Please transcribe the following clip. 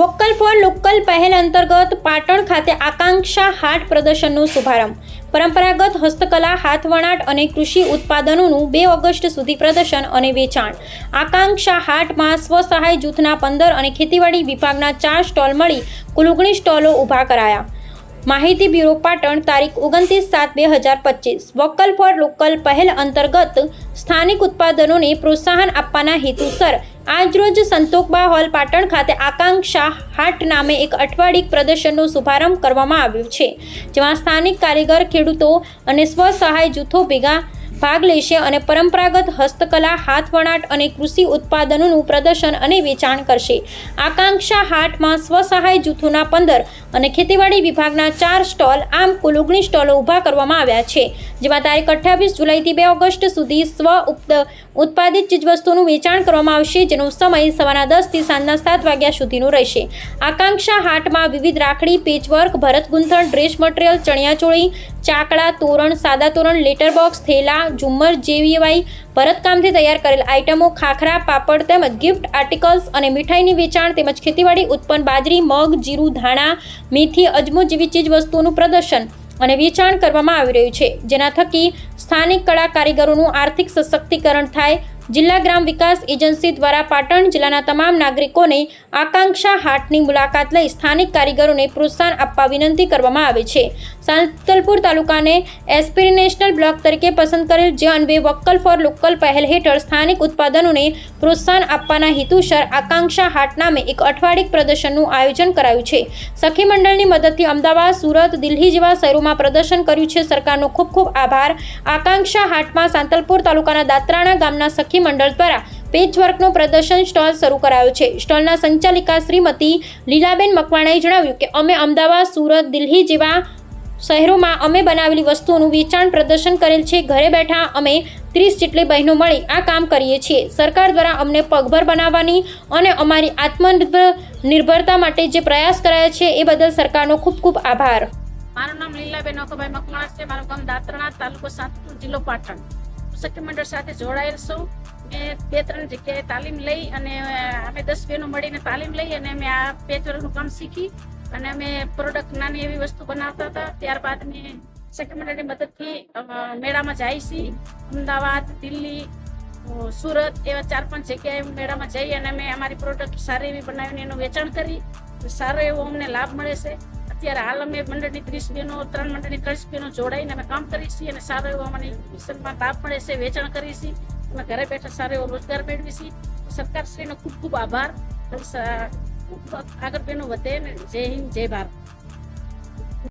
Vocal for local પહેલ અંતર્ગત પાટણ ખાતે આકાંક્ષા હાટ પ્રદર્શનનો શુભારંભ. પરંપરાગત હસ્તકલા, હાથવણાટ અને કૃષિ ઉત્પાદનોનું બે ઓગસ્ટ સુધી પ્રદર્શન અને વેચાણ. આકાંક્ષા હાટમાં સ્વસહાય જૂથના પંદર અને ખેતીવાડી વિભાગના ચાર સ્ટોલ મળી કુલ ઓગણીસ સ્ટોલો ઊભા કરાયા. માહિતી બ્યુરો પાટણ તારીખ ઓગણત્રીસ સાત બે હજાર પચીસ. વોકલ ફોર લોકલ પહેલ અંતર્ગત સ્થાનિક ઉત્પાદનોને પ્રોત્સાહન આપવાના હેતુસર આજરોજ સંતોકબા હોલ પાટણ ખાતે આકાંક્ષા હાટ નામે એક અઠવાડિક પ્રદર્શનનો શુભારંભ કરવામાં આવ્યો છે, જેમાં સ્થાનિક કારીગર, ખેડૂતો અને સ્વસહાય જૂથો ભેગા ભાગ લેશે અને પરંપરાગત હસ્તકલા, હાથવણાટ અને કૃષિ ઉત્પાદનોનું પ્રદર્શન અને વેચાણ કરશે. આકાંક્ષા હાટમાં સ્વસહાય જૂથોના પંદર અને ખેતીવાડી વિભાગના ચાર સ્ટોલ, આમ કુલ ઓગણીસ સ્ટોલો ઊભા કરવામાં આવ્યા છે. જેમાં તારીખ અઠ્યાવીસ જુલાઈથી બે ઓગસ્ટ સુધી સ્વ ઉત્પાદિત ચીજવસ્તુનું વેચાણ કરવામાં આવશે, જેનો સમય સવારના દસથી સાંજના સાત વાગ્યા સુધીનો રહેશે. આકાંક્ષા હાટમાં વિવિધ રાખડી, પેચવર્ક, ભરત ગૂંથણ, ડ્રેસ મટીરિયલ, ચણિયાચોળી ચાકડા, તોરણ, સાદા તોરણ લેટર બોક્સ થેલા, ઝુમ્મર જેવીવાય ભરતકામથી તૈયાર કરેલ આઇટમો ખાખરા, પાપડ તેમજ ગિફ્ટ આર્ટિકલ્સ અને મીઠાઈની વેચાણ તેમજ ખેતીવાડી, ઉત્પન્ન, બાજરી, મગ, જીરું, ધાણા, મેથી, અજમો જેવી ચીજ વસ્તુઓનું પ્રદર્શન અને વેચાણ કરવામાં આવી રહ્યું છે. જેના થકી સ્થાનિક કળા કારીગરોનું આર્થિક સશક્તિકરણ થાય જિલ્લા ગ્રામ વિકાસ એજન્સી દ્વારા પાટણ જિલ્લાના તમામ નાગરિકોને આકાંક્ષા હાટની મુલાકાત લઈ સ્થાનિક કારીગરોને પ્રોત્સાહન આપવા વિનંતી કરવામાં આવે છે. સાંતલપુર તાલુકાને એસ્પિરેશનલ બ્લોક તરીકે પસંદ કરેલ જે અન્વે વોકલ ફોર લોકલ પહેલ હેઠળ સ્થાનિક ઉત્પાદનોને પ્રોત્સાહન આપવાના હેતુસર આકાંક્ષા હાટ નામે એક અઠવાડિક પ્રદર્શનનું આયોજન કરાયું છે. સખી મંડળની મદદથી અમદાવાદ, સુરત, દિલ્હી જેવા શહેરોમાં પ્રદર્શન કર્યું છે. સરકારનો ખૂબ ખૂબ આભાર. આકાંક્ષા હાટમાં સાંતલપુર તાલુકાના દાત્રાણા ગામના સખી મંડળ દ્વારા પેચવર્કનો પ્રદર્શન સ્ટોલ શરૂ કરાયો છે. સ્ટોલના સંચાલિકા શ્રીમતી લીલાબેન મકવાણાએ જણાવ્યું કે, અમે અમદાવાદ, સુરત, દિલ્હી જેવા શહેરોમાં અમે બનાવેલી વસ્તુઓનું વેચાણ પ્રદર્શન કરેલ છે. ઘરે બેઠા અમે ત્રીસ જેટલી બહેનો મળી આ કામ કરીએ છીએ. સરકાર દ્વારા અમને પગભર બનાવવાની અને અમારી આત્મનિર્ભર, નિર્ભરતા માટે જે પ્રયાસ કરાયા છે એ બદલ સરકારનો ખૂબ ખૂબ આભાર. મારું નામ લીલાબેન અકોભાઈ મકવાણા છે. મારું ગામ દાત્રણા તાલુકો સાતપુર જિલ્લો પાટણ. સખી મંડળ સાથે જોડાયેલ છું. મેં બે ત્રણ જગ્યાએ તાલીમ લઈ અને અમે દસ બહેનો મળીને તાલીમ લઈ અને અમે આ પેચવર્કનું કામ શીખી અને અમે પ્રોડક્ટ નાની એવી વસ્તુ બનાવતા હતા. ત્યારબાદ મેં શક્તિ મંડળની મદદથી મેળામાં જાય છે. અમદાવાદ, દિલ્હી સુરત એવા ચાર પાંચ જગ્યાએ મેળામાં જઈ અને અમે અમારી પ્રોડક્ટ સારી એવી બનાવીને એનું વેચાણ કરી. સારો એવો અમને લાભ મળે છે. અત્યારે હાલ અમે મંડળની ત્રીસ બહેનો ત્રણ મંડળની ત્રીસ બહેનો જોડાઈને અમે કામ કરીએ છીએ અને સારો એવો અમને મિશનમાં લાભ મળે છે, વેચાણ કરીએ છીએ. અમે ઘરે બેઠા સારો એવો રોજગાર મેળવીએ છીએ. સરકારશ્રીનો ખૂબ ખૂબ આભાર. આગળ બહેનો વધે ને જય હિન્દ, જય ભારત.